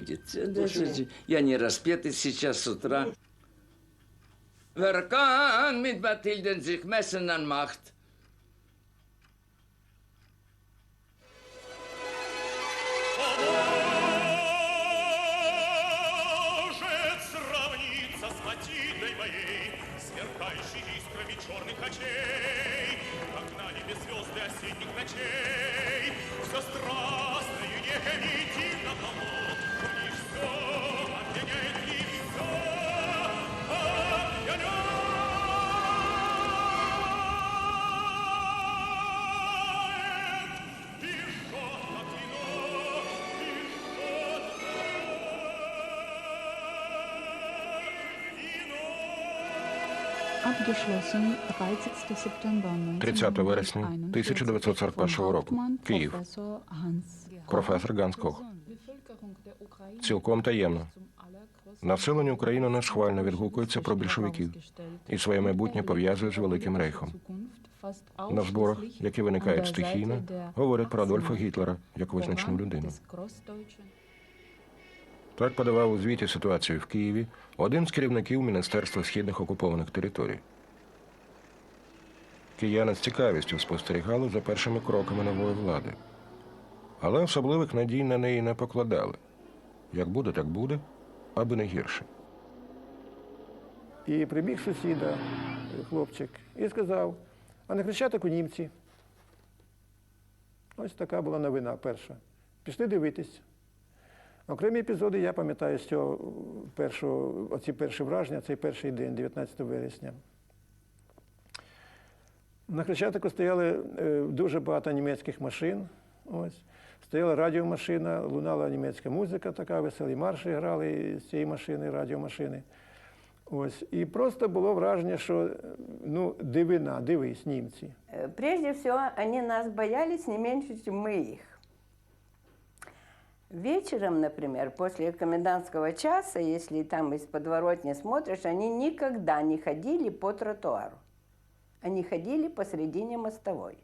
выйдет. Почему? Я не распетый сейчас с утра. Веркан мит батильден зих мессенан махт. все страстно и негомительно помочь. 30. September 30 вересня 1941 року. Київ. Професор Ганс Кох. Цілком таємно. Населення України несхвально відгукується про більшовиків і своє майбутнє пов'язує з Великим Рейхом. На зборах, які виникають стихійно, говорять про Адольфа Гітлера як визначну людину. Так подавав у звіті ситуацію в Києві один з керівників Міністерства східних окупованих територій. Кияни з цікавістю спостерігали за першими кроками нової влади, але особливих надій на неї не покладали. Як буде, так буде, аби не гірше. І прибіг сусіда, хлопчик, і сказав, а не хрещатик у німці. Ось така була новина перша. Пішли дивитись. Окремі епізоди я пам'ятаю з цього першого, оці перші враження, цей перший день, 19 вересня. На Хрещатику стояли е, дуже багато німецьких машин. Ось. Стояла радіомашина, лунала німецька музика, така веселі марші грали з цієї машини, радіомашини. Ось. І просто було враження, що е, ну, дивина, дивись, німці. Прежде всего, они нас боялись не меньше, чем мы их. Вечером, например, после комендантского часа, если там из подворотни смотришь, они никогда не ходили по тротуару. Они ходили посредине мостовой.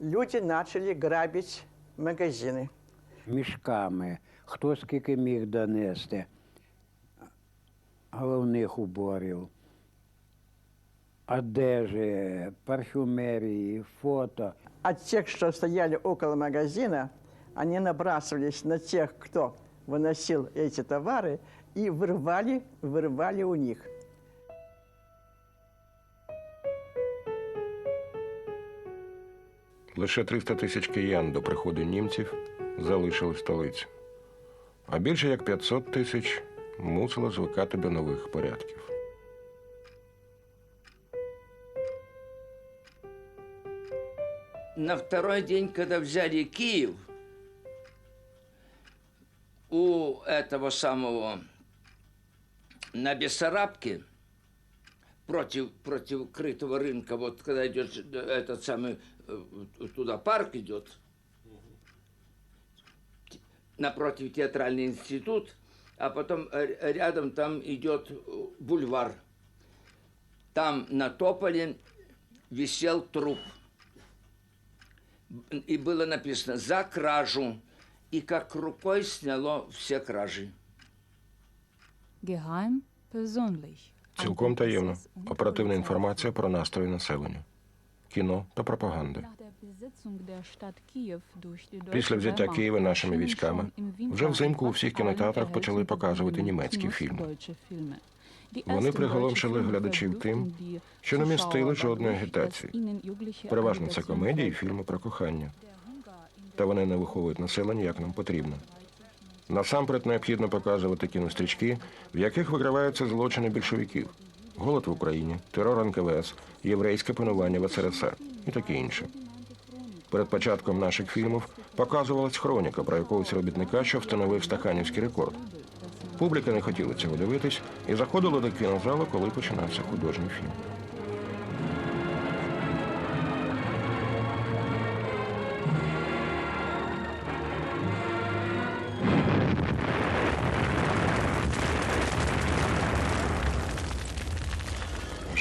люди почали грабити магазини. мішками, хто скільки міг донести головних уборів, одежі, парфюмерії, фото. А тех, что стояли около магазина, они набрасывались на тех, кто выносил эти товары, и вырывали, вырывали у них. Лише 300 тисяч киян до приходу німців залишили столицю. А більше як 500 тисяч мусило звикати до нових порядків. На второй день, когда взяли Киев, у этого самого на Бессарабке против, против крытого рынка, вот когда идет этот самый, э, туда парк идет, напротив театральный институт, а потом рядом там идет э, бульвар. Там на тополе висел труп. И было написано «за кражу». И как рукой сняло все кражи. Geheim, persönlich. Цілком таємно. Оперативна інформація про настрої населення, кіно та die Після взяття Києва нашими військами вже взимку у всіх кінотеатрах почали показувати німецькі фільми. Вони приголомшили глядачів тим, що не містили жодної агітації. Переважно це комедії і фільми про кохання. Та вони не виховують населення, як нам потрібно. Насамперед необхідно показувати кінострічки, в яких викриваються злочини більшовиків, голод в Україні, терор НКВС, єврейське панування в СРСР і таке інше. Перед початком наших фільмів показувалась хроніка про якогось робітника, що встановив стаханівський рекорд. Публіка не хотіла цього дивитись і заходила до кінозалу, коли починався художній фільм.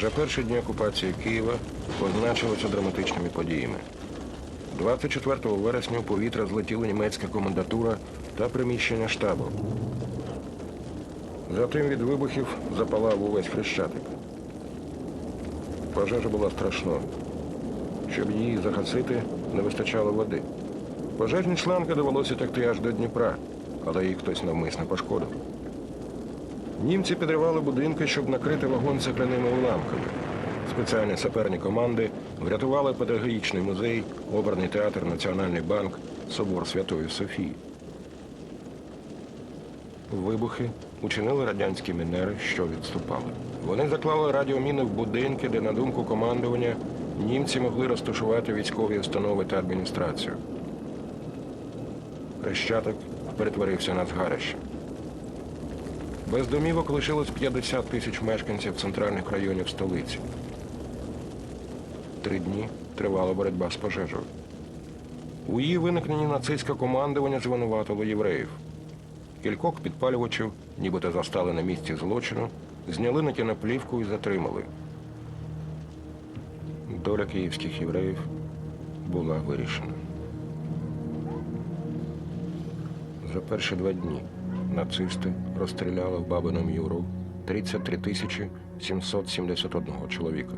Вже перші дні окупації Києва позначилися драматичними подіями. 24 вересня у повітря злетіла німецька комендатура та приміщення штабу. Затим від вибухів запалав увесь хрещатик. Пожежа була страшною. Щоб її загасити, не вистачало води. Пожежні шланги довелося тягти аж до Дніпра, але її хтось навмисно пошкодив. Німці підривали будинки, щоб накрити вагон цегляними уламками. Спеціальні саперні команди врятували педагогічний музей, оберний театр, Національний банк, собор Святої Софії. Вибухи учинили радянські мінери, що відступали. Вони заклали радіоміни в будинки, де, на думку командування, німці могли розташувати військові установи та адміністрацію. Хрещатик перетворився на згарище. Без домівок лишилось 50 тисяч мешканців центральних районів столиці. Три дні тривала боротьба з пожежею. У її виникненні нацистське командування звинуватило євреїв. Кількох підпалювачів, нібито застали на місці злочину, зняли на кіноплівку і затримали. Доля київських євреїв була вирішена. За перші два дні нацисти розстріляли в Бабиному Юру 33 тисячі 771 чоловіка.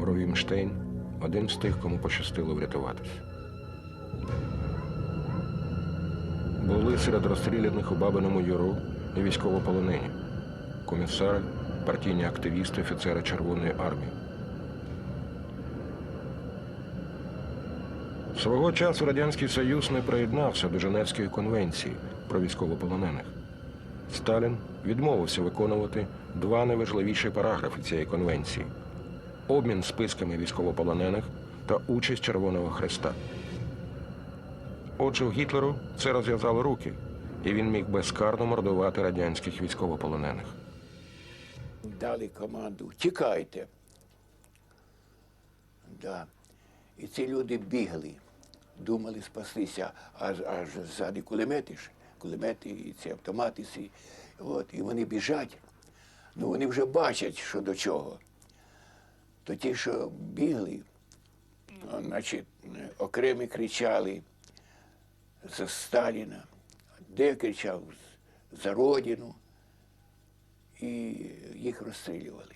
Ровімштейн один з тих, кому пощастило врятуватись. Були серед розстріляних у Бабиному Юру і військовополонені, комісари, партійні активісти, офіцери Червоної армії. Свого часу Радянський Союз не приєднався до Женевської конвенції про військовополонених. Сталін відмовився виконувати два найважливіші параграфи цієї конвенції обмін списками військовополонених та участь Червоного Хреста. Отже, Гітлеру це розв'язало руки, і він міг безкарно мордувати радянських військовополонених. дали команду тікайте. Да. І ці люди бігли, думали спастися, аж аж ззаді кулемети ж, кулемети і ці автомати. Ці. От, і вони біжать. Ну вони вже бачать, що до чого. То ті, що бігли, ну, значить, окремі кричали за Сталіна, де кричав за Родину і їх розстрілювали.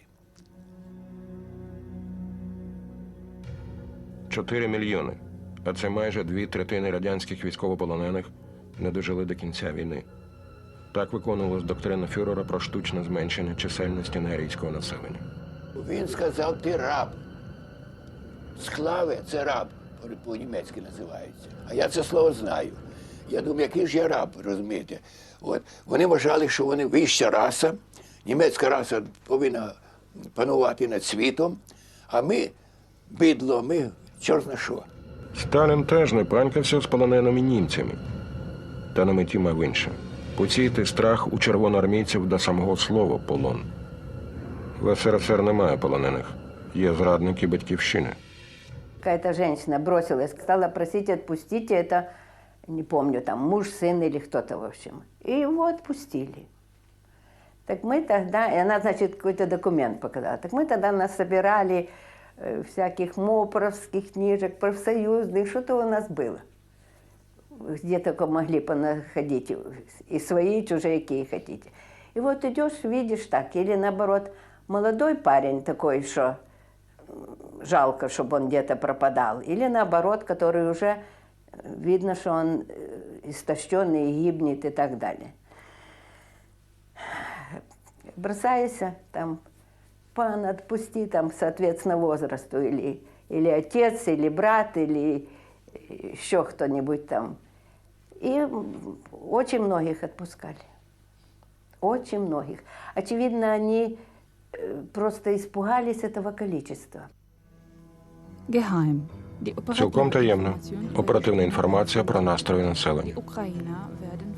4 мільйони, а це майже дві третини радянських військовополонених не дожили до кінця війни. Так виконувалась доктрина фюрера про штучне зменшення чисельності неарійського населення. Він сказав, ти раб. Склаве це раб, по- по-німецьки називається. А я це слово знаю. Я думаю, який ж я раб, розумієте? От. Вони вважали, що вони вища раса, німецька раса повинна панувати над світом, а ми, бидло, ми чорт що. Сталін теж не панькався з полоненими німцями. Та на меті мав інше посіяти страх у червоноармійців до самого слова полон. В СРСР немає полонених, є зрадники батьківщини. Какая-то женщина бросилась, стала просить, отпустите это, не помню, там муж, сын или кто-то, в общем. И его отпустили. Так мы тогда, и она, значит, какой-то документ показала. Так мы тогда нас собирали э, всяких мопровских книжек, профсоюзных, что-то у нас было. Где только могли понаходить, и свои, и чужие, какие хотите. И вот идешь, видишь так, или наоборот, молодой парень такой, что жалко, чтобы он где-то пропадал. Или наоборот, который уже э, видно, что он э, истощенный, гибнет и так далее. Бросаешься там, пан, отпусти там, соответственно, возрасту, или, или отец, или брат, или еще кто-нибудь там. И м, очень многих отпускали. Очень многих. Очевидно, они э, просто испугались этого количества. Geheim. Die Цілком operative таємно. Information über Оперативна інформація про настрої die населення.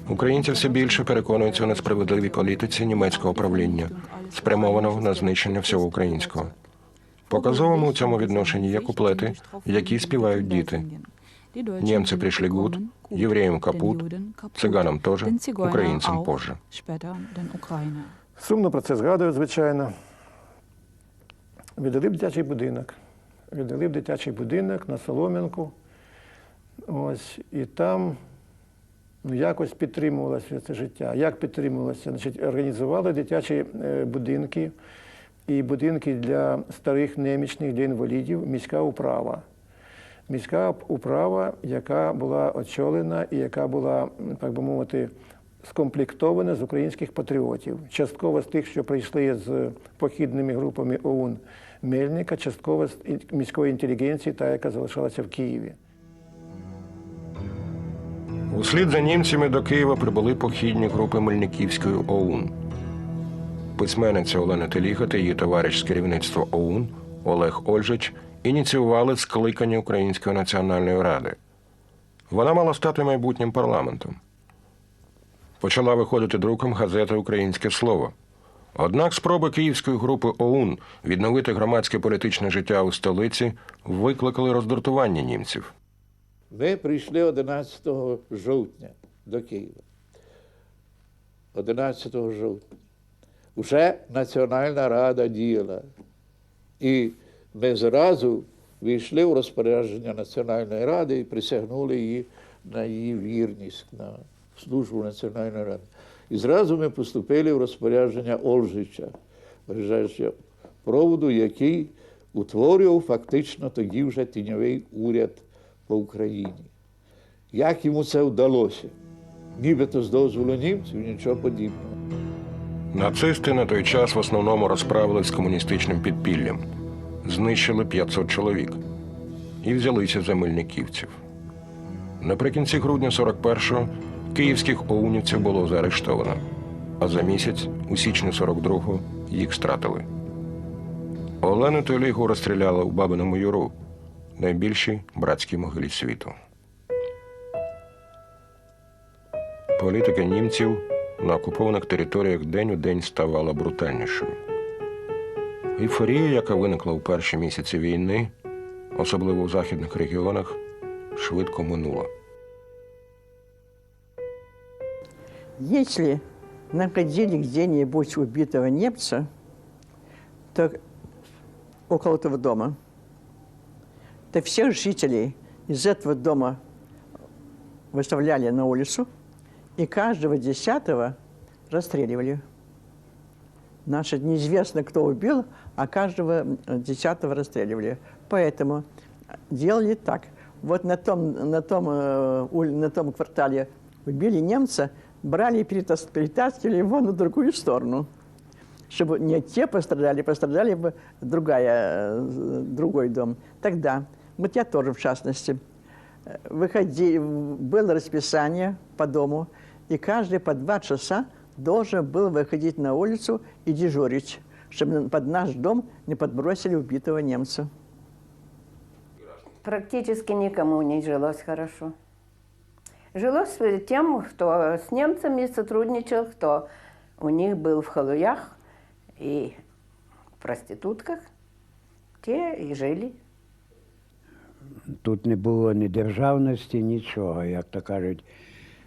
Українці все більше переконуються у несправедливій політиці німецького правління, спрямованого на знищення всього українського. Показовими у цьому відношенні є куплети, які співають діти. Німці прийшли гуд, євреям капут, циганам теж, українцям позже. Сумно про це згадую, звичайно. Віддали б дитячий будинок. віддали в дитячий будинок на Солом'янку. Ось, і там ну, якось підтримувалося це життя. Як підтримувалося? Значить, організували дитячі е, будинки і будинки для старих немічних, для інвалідів, міська управа. Міська управа, яка була очолена і яка була, так би мовити, скомплектована з українських патріотів. Частково з тих, що прийшли з похідними групами ОУН Мельника, частково з міської інтелігенції, та, яка залишалася в Києві. Услід за німцями до Києва прибули похідні групи Мельниківської ОУН. Письменниця Олена Теліга та її товариш з керівництва ОУН Олег Ольжич ініціювали скликання Української національної ради. Вона мала стати майбутнім парламентом. Почала виходити друком газета Українське слово. Однак спроби київської групи ОУН відновити громадське політичне життя у столиці викликали роздратування німців. Ми прийшли 11 жовтня до Києва. 11 жовтня. Уже Національна рада діяла. І ми зразу війшли в розпорядження Національної ради і присягнули її на її вірність, на службу Національної ради. І зразу ми поступили в розпорядження Ольжича, вважаючи проводу, який утворював фактично тоді вже тіньовий уряд по Україні. Як йому це вдалося? Нібито з дозволу німців, нічого подібного. Нацисти на той час в основному розправились з комуністичним підпіллям, знищили 500 чоловік і взялися за мельниківців. Наприкінці грудня 41-го київських оунівців було заарештовано, а за місяць, у січні 42-го, їх стратили. Олену та Олігу розстріляли у Бабиному Юру, найбільшій братській могилі світу. Політика німців на окупованих територіях день у день ставала брутальнішою. Ейфорія, яка виникла у перші місяці війни, особливо у західних регіонах, швидко минула. Если находили где-нибудь убитого немца, то около этого дома, то всех жителей из этого дома выставляли на улицу, и каждого десятого расстреливали. Наши неизвестно, кто убил, а каждого десятого расстреливали. Поэтому делали так. Вот на том, на том, э, на том квартале убили немца, брали и перетас- перетаскивали его на другую сторону. Чтобы не те пострадали, пострадали бы другая, э, другой дом. Тогда, вот я тоже в частности, э, выходи, было расписание по дому, и каждый по два часа должен был выходить на улицу и дежурить, чтобы под наш дом не подбросили убитого немца. Практически никому не жилось хорошо. Жилось тем, кто с немцами сотрудничал, кто у них был в халуях и проститутках, те и жили. Тут не було ні державності, нічого, як то кажуть.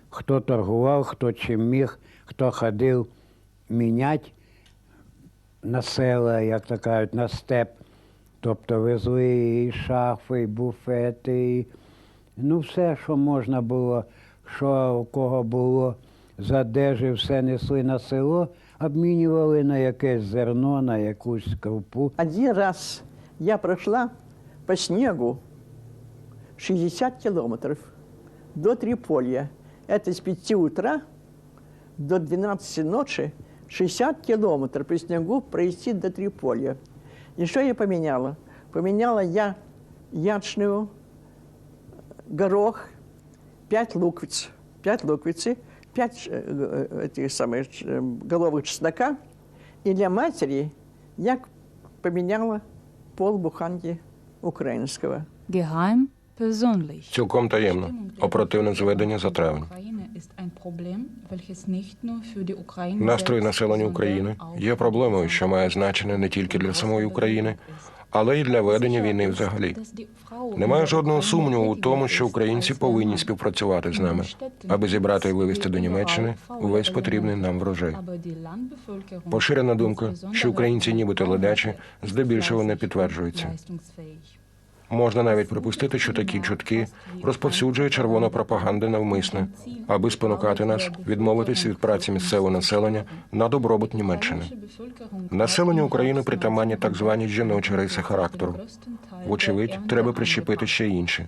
Хто торгував, хто чим міг, хто ходив міняти на села, як то кажуть, на степ. Тобто везли і шафи, і буфети, і, ну все, що можна було, що у кого було з одежі, все несли на село, обмінювали на якесь зерно, на якусь крупу. Один раз я прошла по снегу 60 километров до Триполья. Это с 5 утра до 12 ночи 60 километров по снегу пройти до Триполья. И что я поменяла? Поменяла я ячную, горох, 5 луковиц, 5 луковицы, 5 этих самых э, головок чеснока. И для матери я поменяла полбуханки українського. Geheim, persönlich. Цілком таємно. Оперативне зведення за травень. Настрої населення України є проблемою, що має значення не тільки для самої України, але й для ведення війни взагалі. Немає жодного сумніву у тому, що українці повинні співпрацювати з нами, аби зібрати і вивезти до Німеччини увесь потрібний нам врожай. Поширена думка, що українці нібито ледачі, здебільшого не підтверджується. Можна навіть припустити, що такі чутки розповсюджує червона пропаганда навмисне, аби спонукати нас відмовитись від праці місцевого населення на добробут Німеччини. Населенню України притаманні так звані жіночі риси характеру. Вочевидь, треба прищепити ще інші.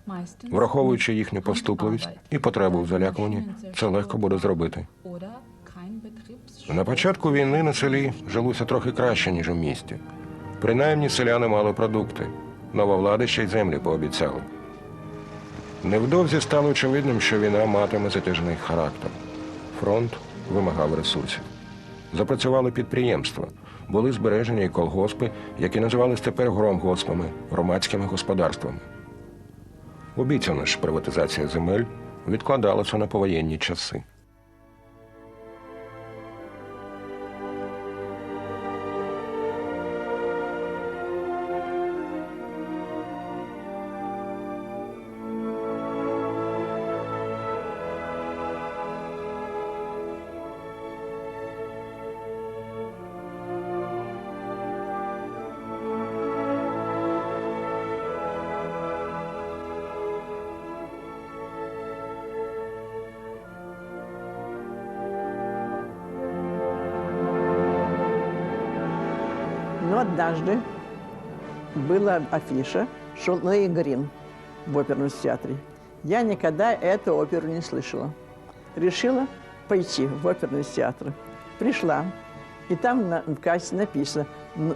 Враховуючи їхню поступливість і потребу в залякуванні, це легко буде зробити. На початку війни на селі жилося трохи краще, ніж у місті. Принаймні селяни мали продукти. Нова влада ще й землі пообіцяла. Невдовзі стало очевидним, що війна матиме затяжний характер. Фронт вимагав ресурсів. Запрацювали підприємства, були збережені і колгоспи, які називались тепер громгоспами, громадськими господарствами. Обіцяна ж приватизація земель відкладалася на повоєнні часи. Однажды была афиша «Шулей Грин» в оперном театре. Я никогда эту оперу не слышала. Решила пойти в оперный театр. Пришла, и там на, в кассе написано «Ну-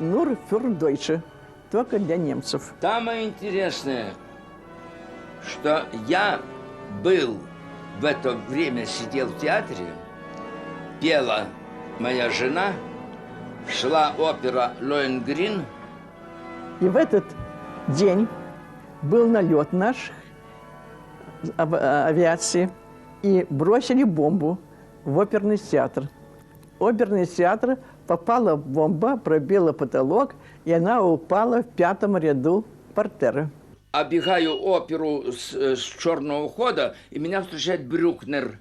«Нур фюр Дойче», только для немцев. Самое интересное, что я был в это время, сидел в театре, пела моя жена, шла опера Лоенгрин, И в этот день был налет наш ав- авиации, и бросили бомбу в оперный театр. Оперный театр попала бомба, пробила потолок, и она упала в пятом ряду портера. оббегаю оперу с, э, с черного хода, и меня встречает Брюкнер.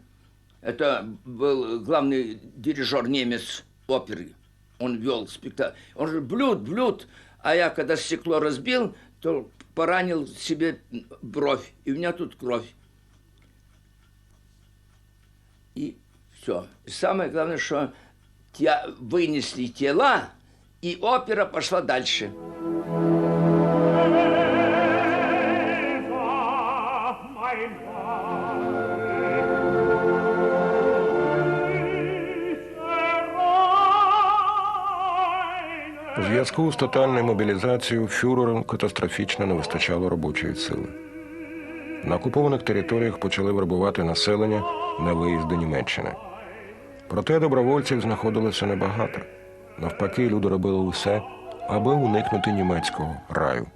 Это был главный дирижер немец оперы. Он вел спектакль. Он же блюд, блюд. А я, когда стекло разбил, то поранил себе бровь. И у меня тут кровь. И все. И самое главное, что те- вынесли тела, и опера пошла дальше. Eva, зв'язку з тотальною мобілізацією фюреру катастрофічно не вистачало робочої сили. На окупованих територіях почали вербувати населення на виїзд до Німеччини. Проте добровольців знаходилося небагато. Навпаки, люди робили усе, аби уникнути німецького раю.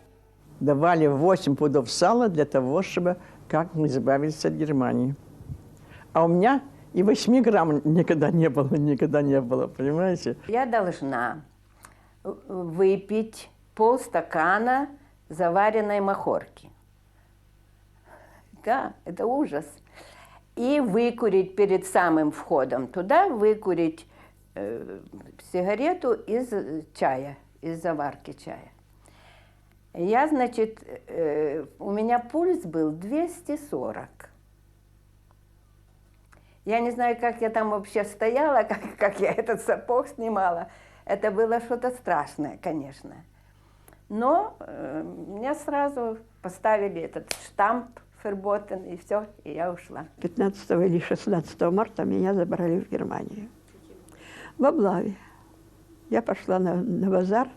Давали 8 пудов сала для того, чтобы как-нибудь избавиться от Германии. А у меня и 8 грамм никогда не было, никогда не было, понимаете? Я должна э, выпить полстакана заваренной махорки. Да, это ужас. И выкурить перед самым входом туда, выкурить э, сигарету из э, чая, из заварки чая. Я, значит, э, у меня пульс был 240. Я не знаю, как я там вообще стояла, как, как я этот сапог снимала. Это было что-то страшное, конечно. Но э, меня сразу поставили этот штамп Ферботен, и все, и я ушла. 15 или 16 марта меня забрали в Германию. В облаве. Я пошла на, на базар,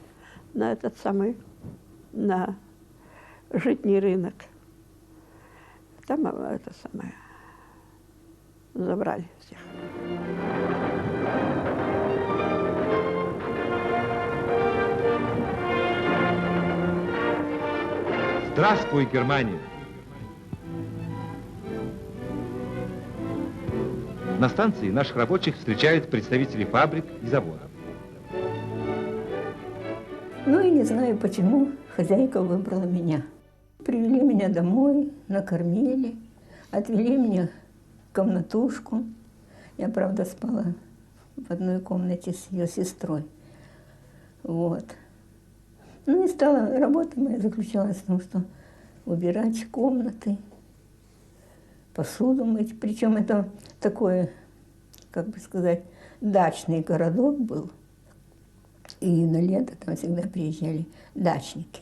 на этот самый, на житний рынок. Там э, это самое, забрали всех. Здравствуй, Германия! На станции наших рабочих встречают представители фабрик и заводов. Ну и не знаю почему хозяйка выбрала меня. Привели меня домой, накормили, отвели меня в комнатушку. Я, правда, спала в одной комнате с ее сестрой. Вот. Ну и стала, работа моя заключалась в том, что убирать комнаты, посуду мыть. Причем это такой, как бы сказать, дачный городок был. И на лето там всегда приезжали дачники.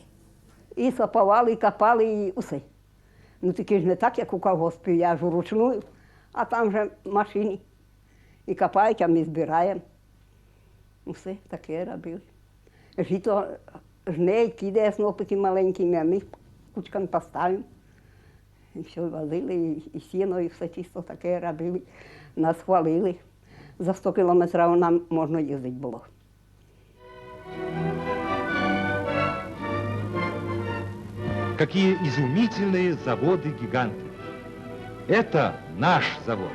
І сапували, і копали, і усе. Ну тільки ж не так, як у колгоспі, я ж вручну, а там вже машини. І копають, а ми збираємо. Усе таке робили. Жито жне, кидає снопики маленькими, а ми кучками поставимо. І все возили, і, і сіно, і все чисто таке робили. Нас хвалили. За 100 кілометрів нам можна їздити було. Какие изумительные заводы-гиганты. Это наш завод.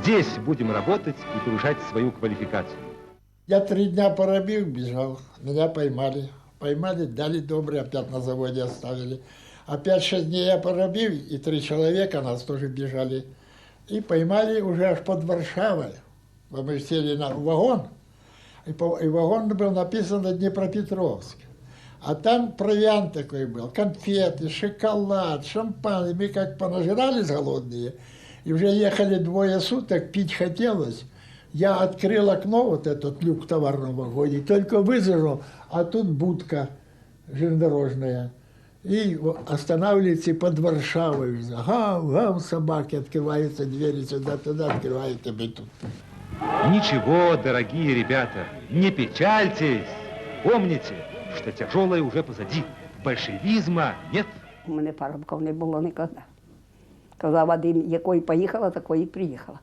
Здесь будем работать и повышать свою квалификацию. Я три дня поробил, бежал. Меня поймали. Поймали, дали добрый, опять на заводе оставили. Опять шесть дней я поробил, и три человека нас тоже бежали. И поймали уже аж под Варшавой. Мы сели на вагон, и, по- и вагон был написан Днепропетровск. А там провиант такой был, конфеты, шоколад, шампан. И мы как понажирались голодные, и уже ехали двое суток, пить хотелось. Я открыл окно, вот этот люк в товарном вагоне, только вызажу, а тут будка железнодорожная. И во- останавливается под Варшавой. Гав, гав, собаки, открываются двери сюда-туда, открывают тебе тут. Ничего, дорогие ребята, не печальтесь. Помните, что тяжелое уже позади. Большевизма нет. У мене парубків не було ніколи. Казав один, якої поїхала, такої і приїхала.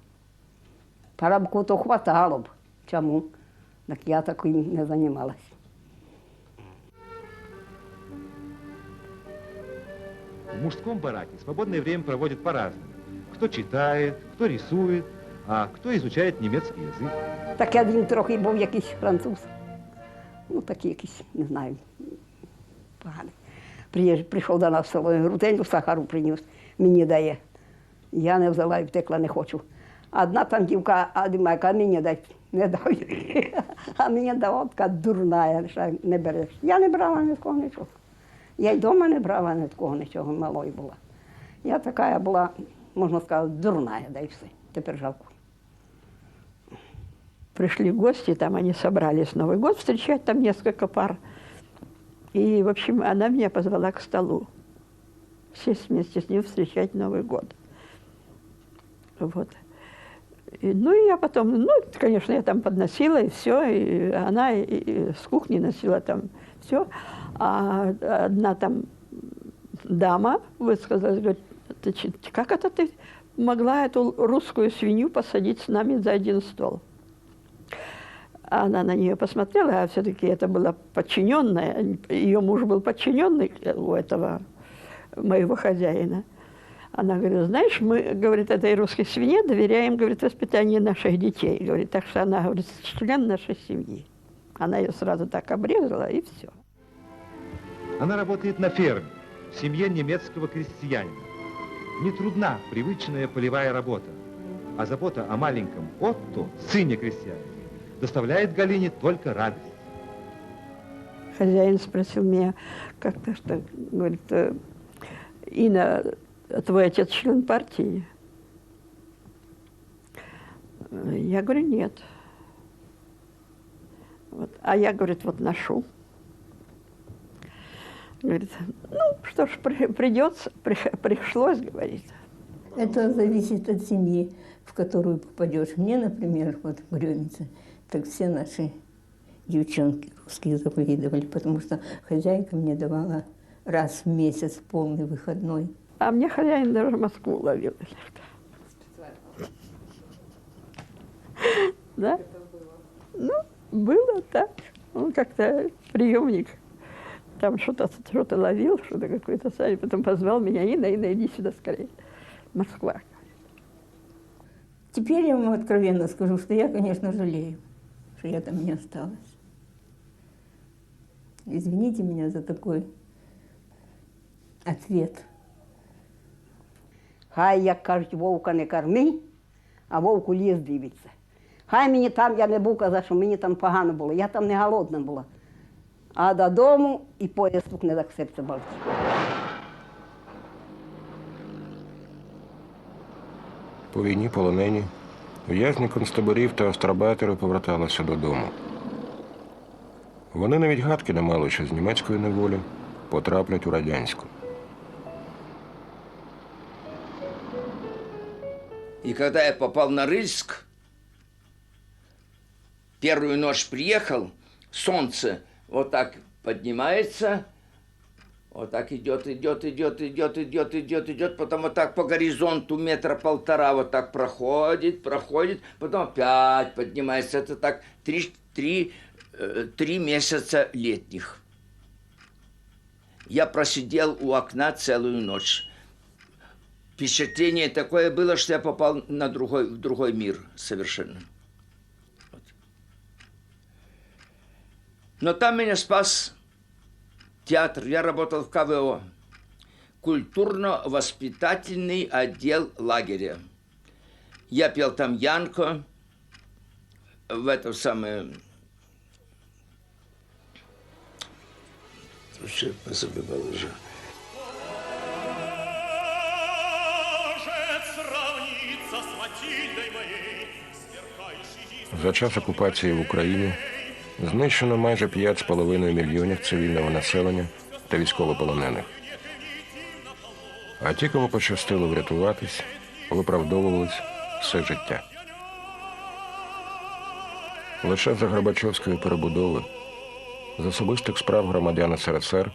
Парубку то хватало б. Чому? Так я таким не займалася. В мужском бараке свободное время проводят по-разному. Кто читает, кто рисует, а кто изучает немецкий язык. Так один трохи був якийсь француз. Ну, такий якийсь, не знаю, поганий. Прийшов до нас в село, груденьку сахару приніс, мені дає. Я не взяла і втекла, не хочу. Одна там дівка, а мені дай, не дав. А мені дала така дурна, що не береш. Я не брала ні з кого нічого. Я й вдома не брала ні з кого нічого, малою була. Я така була, можна сказати, дурна, да і все. Тепер жалко. Пришли гости, там они собрались Новый год встречать, там несколько пар. И, в общем, она меня позвала к столу. Сесть вместе с ним встречать Новый год. Вот. И, ну, и я потом, ну, конечно, я там подносила, и все, и она и- и с кухни носила там все. А одна там дама высказалась, говорит, «Ты как это ты могла эту русскую свинью посадить с нами за один стол? Она на нее посмотрела, а все-таки это была подчиненная, ее муж был подчиненный у этого моего хозяина. Она говорит, знаешь, мы, говорит, этой русской свинье доверяем, говорит, воспитание наших детей. Говорит, так что она, говорит, член нашей семьи. Она ее сразу так обрезала, и все. Она работает на ферме, в семье немецкого крестьянина. Не трудна привычная полевая работа, а забота о маленьком Отто, сыне крестьянина, доставляет Галине только радость. Хозяин спросил меня как-то, что, говорит, «Э, Инна, твой отец член партии? Я говорю, нет. Вот. А я, говорит, вот ношу. Говорит, ну, что ж, при- придется, при- пришлось, говорит. Это зависит от семьи, в которую попадешь. Мне, например, вот Грёнице, так все наши девчонки русские завидовали, потому что хозяйка мне давала раз в месяц полный выходной. А мне хозяин даже Москву ловил. Да? Ну, было так. Он как-то приемник там что-то что ловил, что-то какое-то сами. Потом позвал меня, Инна, Инна, иди сюда скорее. Москва. Теперь я вам откровенно скажу, что я, конечно, жалею, что я там не осталась. Извините меня за такой ответ. Хай, як кажуть, вовка не корми, а вовку ліс дивиться. Хай мені там я не був казав, що мені там погано було. Я там не голодна була. А додому і поїзд не так серце болить. По війні полонені, в'язні концтаборів та острабатори поверталися додому. Вони навіть гадки не мали, що з німецької неволі потраплять у радянську. И когда я попал на Рыльск, первую ночь приехал, солнце вот так поднимается, вот так идет, идет, идет, идет, идет, идет, идет, потом вот так по горизонту метра полтора вот так проходит, проходит, потом опять поднимается. Это так три, три, э, три месяца летних. Я просидел у окна целую ночь. Впечатление такое было, что я попал на другой, в другой мир совершенно. Вот. Но там меня спас театр. Я работал в КВО. Культурно-воспитательный отдел лагеря. Я пел там Янко, в это самое... Вообще позабывал уже. За час окупації в Україні знищено майже 5,5 мільйонів цивільного населення та військовополонених. А ті, кому пощастило врятуватись, виправдовувались все життя. Лише за Горбачовської перебудови з особистих справ громадян СРСР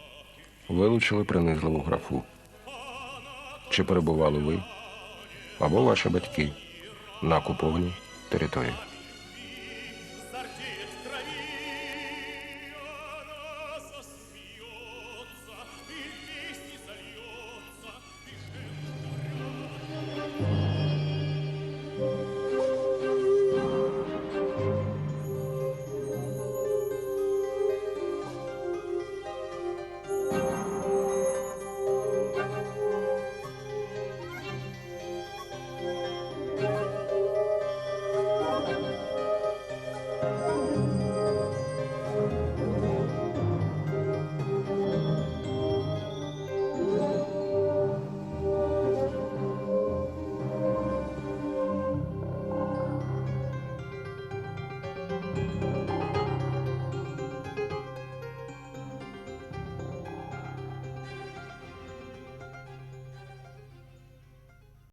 вилучили принизливу графу. Чи перебували ви або ваші батьки на окупованій території?